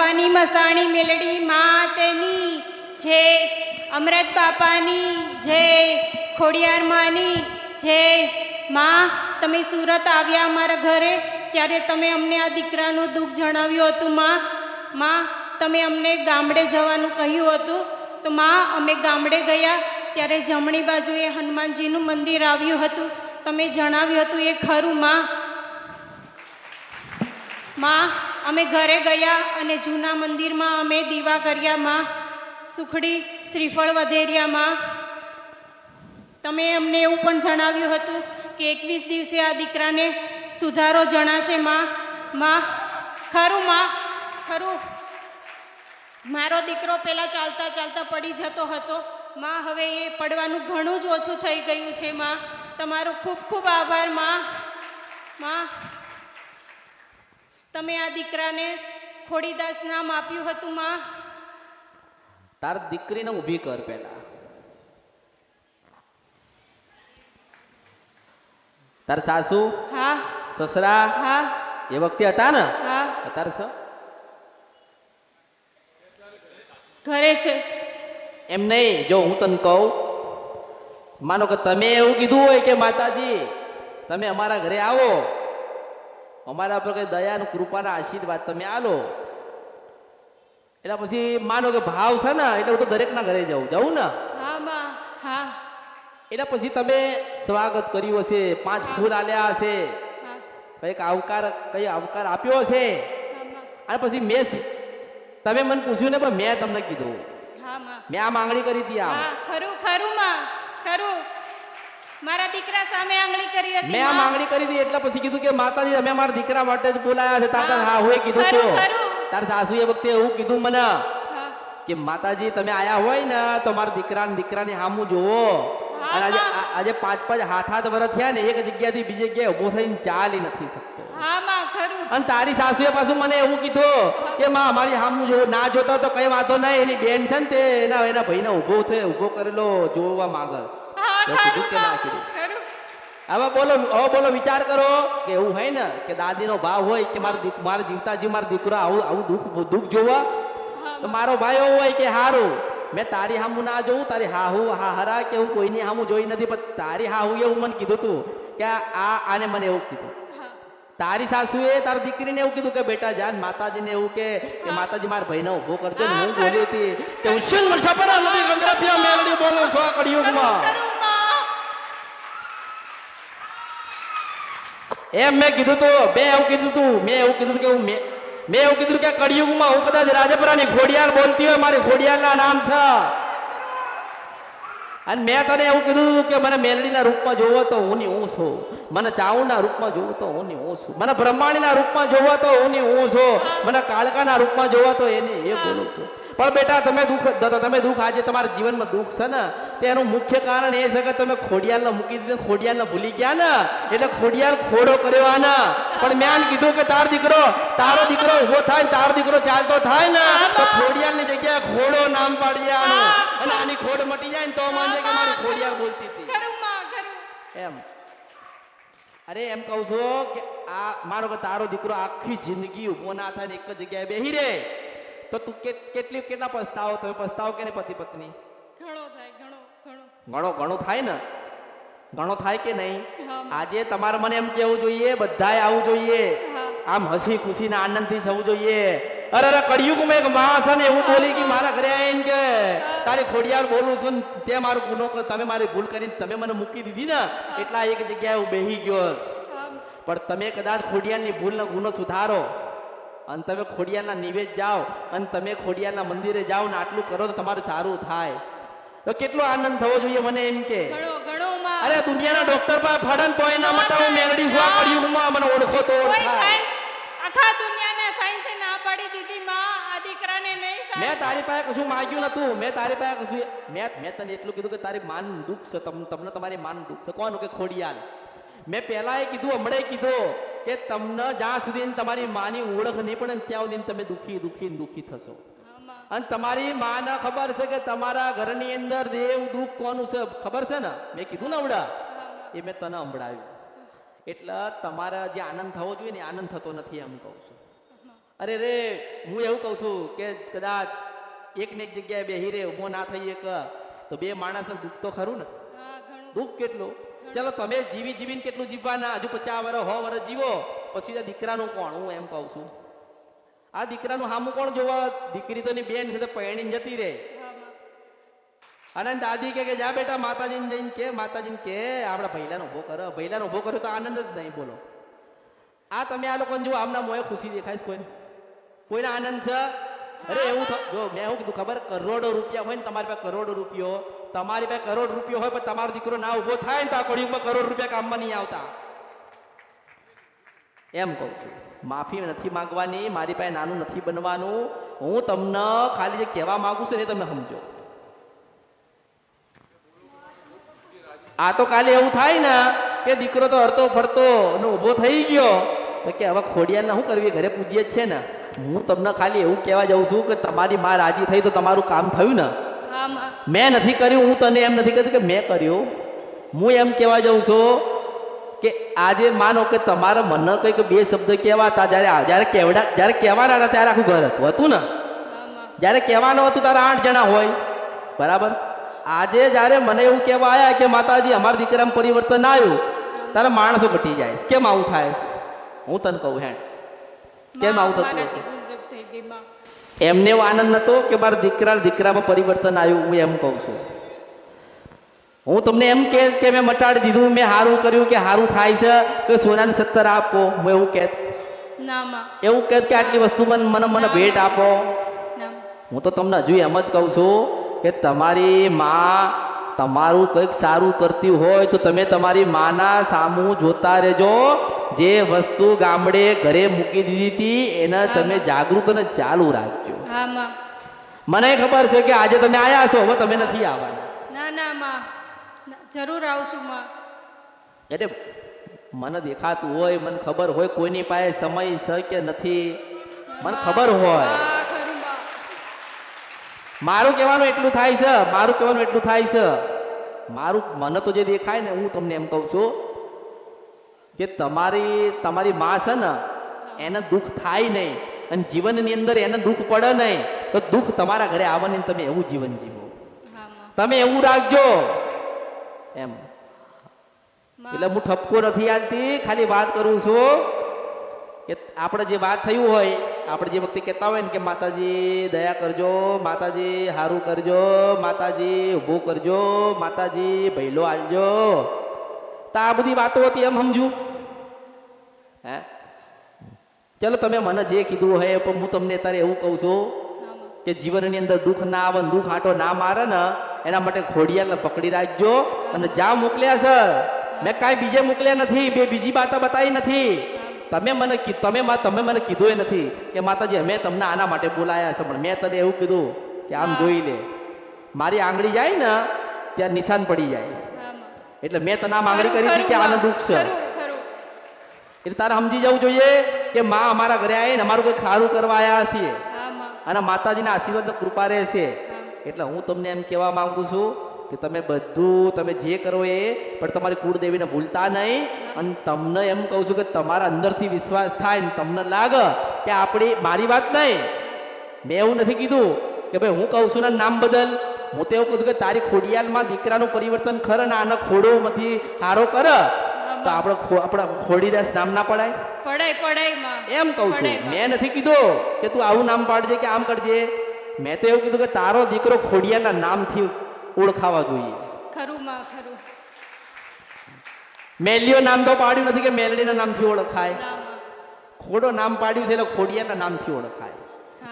બાપાની મસાણી મેલડી મા તેની જય અમૃત બાપાની જય ખોડિયાર માની જય માં, તમે સુરત આવ્યા અમારા ઘરે, ત્યારે તમે અમને આ દીકરાનું દુઃખ જણાવ્યું હતું, માં. માં, તમે અમને ગામડે જવાનું કહ્યું હતું. તો માં, અમે ગામડે ગયા, ત્યારે જમણી બાજુએ હનુમાનજીનું મંદિર આવ્યું હતું. તમે જણાવ્યું હતું એ ખરું, માં. માં અમે ઘરે ગયા અને જૂના મંદિરમાં અમે દીવા કર્યા માં. સુખડી શ્રીફળ વધેરિયા માં. તમે અમને એવું પણ જણાવ્યું હતું કે એકવીસ દિવસે આ દીકરાને સુધારો જણાશે માં. માં, ખરું માં? ખરું. મારો દીકરો પહેલાં ચાલતા ચાલતા પડી જતો હતો. માં, હવે એ પડવાનું ઘણું જ ઓછું થઈ ગયું છે, માં. તમારો ખૂબ ખૂબ આભાર, માં. માં તમે આ દીકરાને ખોડીદાસ નામ આપ્યું હતું માં? તાર દીકરીને ઊભી કર પહેલા. તાર સાસુ હા. સસરા હા. એ વખતે હતા ને? હા. અત્યારે છે ઘરે છે. એમ નહીં જો હું તને કહું માનો કે તમે એવું કીધું હોય કે માતાજી તમે અમારા ઘરે આવો. અમારા પર કઈ દયા કૃપાના આશીર્વાદ તમે આલો. એટલે પછી માનો કે ભાવ છે ને એટલે હું તો દરેકના ઘરે જાઉં. જાઉં ને? એટલે પછી તમે સ્વાગત કર્યું હશે પાંચ ફૂલ આલ્યા હશે. કંઈક આવકાર કઈ આવકાર આપ્યો હશે? અને પછી મેં તમે મને પૂછ્યું ને પણ મેં તમને કીધું. મેં આ માંગણી કરી હતી આ ખરું ખરું માં ખરું. મારા દીકરા સામે આંગળી કરી હતી મેં આ. માંગણી કરી હતી એટલે પછી કીધું કે માતાજી અમે મારા દીકરા માટે જ બોલાયા છે. તાર હા. હોય કીધું તો. તાર સાસુએ વખતે એવું કીધું મને કે માતાજી તમે આયા હોય ને તો મારા દીકરા દીકરાની હામું જોવો અને આજે આજે પાંચ પાંચ હાથ હાથ વર્ષ થયા ને એક જગ્યાથી બીજી જગ્યાએ ઊભો થઈને ચાલી નથી શકતો. અને તારી સાસુએ પાછું મને એવું કીધું કે માં અમારી હામું જો ના જોતા તો કઈ વાંધો નહીં. એની બેન છે ને તે એના એના ભાઈને ઊભો થયો ઊભો કરેલો જોવા માંગસ. હવે બોલો હવે બોલો વિચાર કરો કે એવું હોય ને કે દાદીનો ભાવ હોય કે મારા મારા જીવતાજી મારા દીકરા આવું આવું દુઃખ દુઃખ જોવા તો મારો ભાઈ એવો હોય કે હારું મેં તારી હામું ના જોઉં તારી હાહુ હા હરા કે હું કોઈની હામું જોઈ નથી પણ તારી હાહુ એવું મને કીધું તું કે આ આને મને એવું કીધું. તારી સાસુએ તારી દીકરીને એવું કીધું કે બેટા જાન માતાજીને એવું કે કે માતાજી મારા ભાઈને ઊભો કરજો ને હું બોલી હતી કે હું શું સપરા નદી ગંગરાપિયા મેલડી બોલું છું આ કળિયુગમાં ખરું માં એમ મેં કીધું તું, મેં એવું કીધું તું, મેં એવું કીધું કે હું મેં એવું કીધું કે કળિયુગમાં હું કદાચ રાજપરાની ખોડિયાર બોલતી હોય, મારી ખોડિયારના નામ છે. અને મેં તને એવું કીધું કે મને મેલડીના રૂપમાં જોવો તો હું હું છું. મને ચાઉના રૂપમાં જોવો તો હું ની હું છું. મને બ્રહ્માણીના રૂપમાં જોવો તો હું હું છું. મને કાળકાના રૂપમાં જોવો તો એની એ બોલું છું. પણ બેટા તમે દુઃખ તમે દુઃખ આજે તમારા જીવનમાં દુઃખ છે ને તેનું મુખ્ય કારણ એ છે કે તમે ખોડિયાલને મૂકી દીધું ખોડિયાલને ભૂલી ગયા ને એટલે ખોડિયાલ ખોડો કર્યો આના. પણ મેં કીધું કે તાર દીકરો તારો દીકરો ઊભો થાય તારો દીકરો ચાલતો થાય ને તો ખોડિયાલની જગ્યાએ ખોડો નામ પાડી આનું. અને આની ખોડ મટી જાય ને તો માનજે કે મારી ખોડિયાલ બોલતી હતી. ખરું માં ખરું. એમ. અરે એમ કહું છું કે આ મારો કે તારો દીકરો આખી જિંદગી ઊભો ના થાય એક જ જગ્યાએ બેહી રહે. તો તું કેટલી કેટલા પસ્તાવો તમે પસ્તાવો કે પતિ પત્ની? ઘણો થાય ઘણો ઘણો. ઘણો ઘણો થાય ને? ઘણો થાય કે નહીં? આજે તમારે મને એમ કેવું જોઈએ બધાએ આવવું જોઈએ. આમ હસી ખુશી ના આનંદથી સવું જોઈએ. અરે અરે કળિયુગમાં એક માં ને એવું બોલી કે મારા ઘરે આવીને કે તારી ખોડિયાર બોલું છું ને તે મારો ગુનો તમે મારી ભૂલ કરીને તમે મને મૂકી દીધી ને એટલા એક જગ્યાએ હું બેહી ગયો પણ તમે કદાચ ખોડિયારની ભૂલનો ગુનો સુધારો અને તમે ખોડિયારના નિવેદ જાઓ અને તમે ખોડિયારના મંદિરે જાઓ ને આટલું કરો તો તમારે સારું થાય. તો કેટલો આનંદ થવો જોઈએ મને એમ કે. અરે દુનિયાના ડોક્ટર પાસે ફડન તોય ના મટાવું મેલડી સ્વા કળિયુગમાં મને ઓળખો તો ઓળખાય. મેં તારી પાસે કશું માંગ્યું નતું મેં તારી પાસે કશું મેં મેં તને એટલું કીધું કે તારી માન દુઃખ છે. તમ- તમને તમારી માન દુઃખ છે. કોનું? કે ખોડિયાલ. મેં પહેલા એ કીધું, હમણાં કીધું કે તમને જ્યાં સુધી તમારી માની ઓળખ નહીં પડે ત્યાં સુધી તમે દુઃખી દુઃખી દુઃખી થશો. અને તમારી માને ખબર છે કે તમારા ઘરની અંદર દેવ દુઃખ કોનું છે? ખબર છે ને? મેં કીધું ને હમણાં? એ મેં તને સંભળાવ્યું. એટલે તમારા જે આનંદ થવો જોઈએ ને આનંદ થતો નથી એમ કહું છું. અરે રે હું એવું કહું છું કે કદાચ એક ને એક જગ્યાએ બેહી રે ઊભો ના થઈ એક તો બે માણસ દુઃખ તો ખરું ને? દુઃખ કેટલું? ચલો તમે જીવી જીવીને કેટલું જીવવાના? હજુ પચાસ વર્ષ હો વર્ષ જીવો. પછી આ દીકરાનું કોણ? હું એમ કહું છું. આ દીકરાનું હામું કોણ જોવા? દીકરી તો બેન છે તો પરણીને જતી રહે માં. અને દાદી કે કે જા બેટા માતાજીને જઈને કે માતાજીને કે આપણા ભૈલાનો ઊભો કરો. ભૈલાનો ઊભો કર્યો તો આનંદ જ નહીં બોલો. આ તમે આ લોકોને જો આમના મોએ ખુશી દેખાય છે કોઈને. કોઈને આનંદ છે? અરે એવું જો મેં શું કીધું, ખબર? કરોડો રૂપિયા હોય ને તમારી પાસે કરોડો રૂપિયો. તમારી પાસે કરોડ રૂપિયો હોય, પણ તમારો દીકરો ના ઊભો થાય ને તો આ કળિયુગમાં કરોડ રૂપિયા કામમાં નહીં આવતા. એમ કહું છું. માફી નથી માંગવાની, મારી પાસે નાનું નથી બનવાનું. હું તમને ખાલી જે કહેવા માંગુ છું ને તમે સમજો. આ તો કાલે એવું થાય ને કે દીકરો તો હરતો ફરતો ને ઊભો થઈ ગયો. કે હવે ખોડિયાને શું કરવી? ઘરે પૂજીએ છે ને. હું તમને ખાલી એવું કહેવા જાઉં છું કે તમારી માં રાજી થઈ તો તમારું કામ થયું ને. મેં. નથી કર્યું હું તને એમ નથી કહેતી કે મેં કર્યું. હું એમ કહેવા જાઉં છું કે આજે માનો કે તમારા મનને કંઈક બે શબ્દ કહેવાતા જ્યારે જ્યારે કેવડા જ્યારે કહેવાના હતા ત્યારે આખું ઘર હતું હતું ને? જ્યારે કહેવાનું હતું તારા આઠ જણા હોય. બરાબર? આજે જ્યારે મને એવું કહેવા આવ્યા કે માતાજી અમારા દીકરામાં પરિવર્તન આવ્યું ત્યારે માણસો ઘટી જાય કેમ આવું થાય હું તને કહું હેણ. કેમ આવું થતું હશે? એમને એવો આનંદ નતો કે મારા દીકરા દીકરામાં પરિવર્તન આવ્યું હું એમ કહું છું. હું તમને એમ કે કે મેં મટાડી દીધું મેં સારું કર્યું કે સારું થાય છે કે સોનાની સત્તર આપો હું એવું કહેત એવું કહેત કે આટલી વસ્તુ મને મને મને ભેટ આપો. હું તો તમને હજુ એમ જ કહું છું કે તમારી માં તમારું કંઈક સારું કરતી હોય તો તમે તમારી માના સામું જોતા રહેજો. જે વસ્તુ ગામડે ઘરે મૂકી દીધી હતી એને તમે જાગૃત અને ચાલુ રાખજો. મને ખબર છે કે આજે તમે આયા છો હવે તમે નથી આવવાના. ના ના માં. જરૂર આવશું માં. એટલે મને દેખાતું હોય મને ખબર હોય કોઈની પાસે સમય છે કે નથી? મને ખબર હોય. મારું કહેવાનું એટલું થાય છે મારું કહેવાનું એટલું થાય છે. મારું મને તો જે દેખાય ને હું તમને એમ કહું છું કે તમારી તમારી માં છે ને એને દુઃખ થાય નહીં અને જીવનની અંદર એને દુઃખ પડે નહીં તો દુઃખ તમારા ઘરે આવવાની તમે એવું જીવન જીવો. તમે એવું રાખજો. એમ. એટલે હું ઠપકો નથી આવતી ખાલી વાત કરું છું. કે આપણે જે વાત થયું હોય, આપણે જે વખતે કહેતા હોય ને કે માતાજી, દયા કરજો, માતાજી સારું કરજો, માતાજી ઊભું કરજો, માતાજી ભૈલો આલજો. તો આ બધી વાતો હતી એમ સમજુ? હે? ચલો તમે મને જે કીધું હોય પણ હું તમને અત્યારે એવું કહું છું કે જીવનની અંદર દુઃખ ના આવે દુઃખ આંટો ના મારે ને, એના માટે ખોડિયાને પકડી રાખજો અને જ્યાં મોકલ્યા છે. મેં કાંઈ બીજે મોકલ્યા નથી, બે બીજી વાતો બતાવી નથી. તમે મને તમે તમે મને કીધું નથી કે માતાજી અમે તમને આના માટે બોલાયા છે પણ મેં તને એવું કીધું કે આમ જોઈ લે. મારી આંગળી જાય ને ત્યાં નિશાન પડી જાય. એટલે મેં તને આમ આંગળી કરી કે આનો દુઃખ છે. એટલે તારે સમજી જવું જોઈએ કે માં અમારા ઘરે આવીને અમારું કંઈ ખારું કરવા આવ્યા છીએ. અને માતાજીના આશીર્વાદ કૃપા રહે છે એટલે હું તમને એમ કહેવા માંગુ છું કે તમે બધું તમે જે કરો એ પણ તમારી કુળદેવીને ભૂલતા નહીં. અને તમને એમ કહું છું કે તમારા અંદરથી વિશ્વાસ થાય ને તમને લાગે કે આપણી મારી વાત નહીં. મેં એવું નથી કીધું કે ભાઈ હું કહું છું ને નામ બદલ. હું તો એવું કહું છું કે તારી ખોડિયાલમાં દીકરાનું પરિવર્તન ખરે ને આને ખોડોમાંથી હારો કર. તો આપણે આપણા ખોડીદાસ નામ ના પડાય? પડાય પડાય એમ કહું છું. મેં. નથી કીધું કે તું આવું નામ પાડજે કે આમ કરજે. મેં તો એવું કીધું કે તારો દીકરો ખોડિયાના નામથી ઓળખાવા જોઈએ. ખરું માં ખરું. મેલિયો નામ તો પાડ્યું નથી કે મેલડીના નામથી ઓળખાય. ખોડો નામ પાડ્યું છે એટલે ખોડિયાના નામથી ઓળખાય.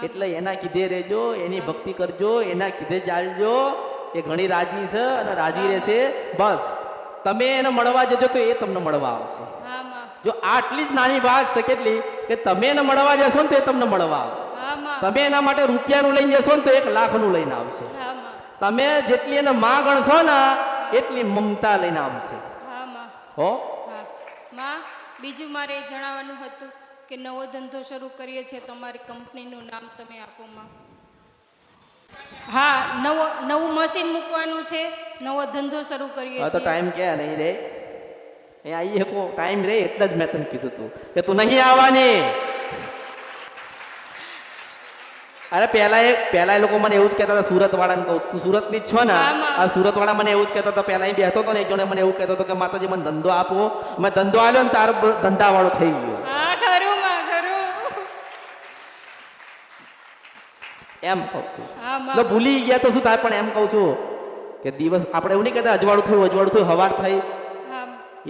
એટલે એના કીધે રહેજો એની ભક્તિ કરજો એના કીધે ચાલજો. એ ઘણી રાજી છે અને રાજી રહેશે. બસ. તમે એને મળવા જજો તો એ તમને મળવા આવશે. જો આટલી જ નાની વાત છે કેટલી? કે તમે એને મળવા જશો ને તો એ તમને મળવા આવશે. તમે એના માટે રૂપિયાનું લઈને જશો ને તો એક લાખનું લઈને આવશે. તમે જેટલી એને માં ગણશો ને એટલી મમતા લઈને આવશે. હા માં. હો? માં બીજું મારે જણાવવાનું હતું કે નવો ધંધો શરૂ કરીએ છીએ તમારી કંપનીનું નામ તમે આપો માં. હા નવો નવું મશીન મૂકવાનું છે નવો ધંધો શરૂ કરીએ છીએ તો ટાઈમ ક્યાં નહીં રે? એ આવી ટાઈમ રે એટલે જ મેં તને કીધું તું કે તું નહીં આવવાની. અરે પહેલા એ પહેલા એ લોકો મને એવું જ કહેતા હતા સુરત વાળાને કહું તું સુરતની જ છો ને? આ સુરત વાળા મને એવું જ કહેતો હતા પહેલા એ બેસતો હતો ને એક જણે મને એવું કહેતો હતો કે માતાજી મને ધંધો આપો. મેં ધંધો આલ્યો ને તારો ધંધા વાળો થઈ ગયો. એમ કહું છું. ભૂલી ગયા તો શું થાય? પણ એમ કહું છું કે દિવસ આપણે એવું નહીં કહેતા અજવાળું થયું અજવાળું થયું હવાર થઈ.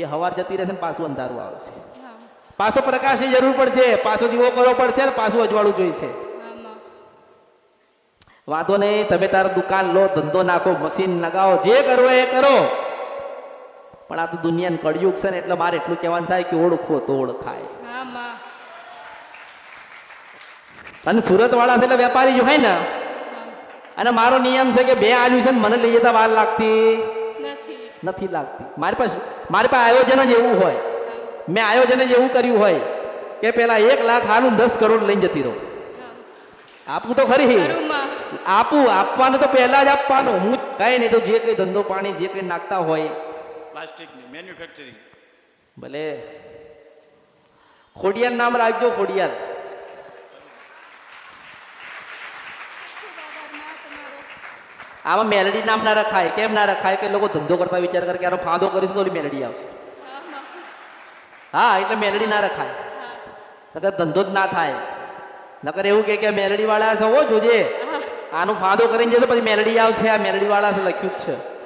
એ હવાર જતી રહેશે ને પાછું અંધારું આવશે પાછો પ્રકાશની જરૂર પડશે પાછો દીવો કરવો પડશે ને પાછું અજવાળું જોઈશે. વાંધો નહીં તમે તારો દુકાન લો ધંધો નાખો મશીન લગાવો જે કરો એ કરો. પણ આ તો દુનિયાનું કળયુગ છે ને એટલે મારે એટલું કહેવાનું થાય કે ઓળખો તો ઓળખાય. અને સુરત વાળા છે એટલે વેપારી જો હોય ને અને મારો નિયમ છે કે બે આલ્યું છે ને મને લઈ જતા વાર લાગતી. નથી. લાગતી. મારી પાસે મારી પાસે આયોજન જ એવું હોય. મેં આયોજન જ એવું કર્યું હોય કે પેલા એક લાખ હાલું દસ કરોડ લઈને જતી રહું. આપવું તો ખરી. આપું આપવાનું તો પહેલા જ આપવાનું. હું કઈ નહીં તો જે કઈ ધંધો પાણી જે કઈ નાખતા હોય. પ્લાસ્ટિકની મેન્યુફેક્ચરિંગ. ભલે. ખોડિયાર નામ રાખજો ખોડિયાર આમાં મેલડી નામ ના રખાય. કેમ ના રખાય? કે લોકો ધંધો કરતા વિચાર કરે કે આનો ફાંદો કરીશું તો મેલડી આવશે. હા એટલે મેલડી ના રખાય. નકર ધંધો જ ના થાય. નકર એવું કે મેલડી વાળા છે જોજે. આનું ફાંદો કરીને જશે પછી મેલડી આવશે આ મેલડી વાળા લખ્યું જ છે.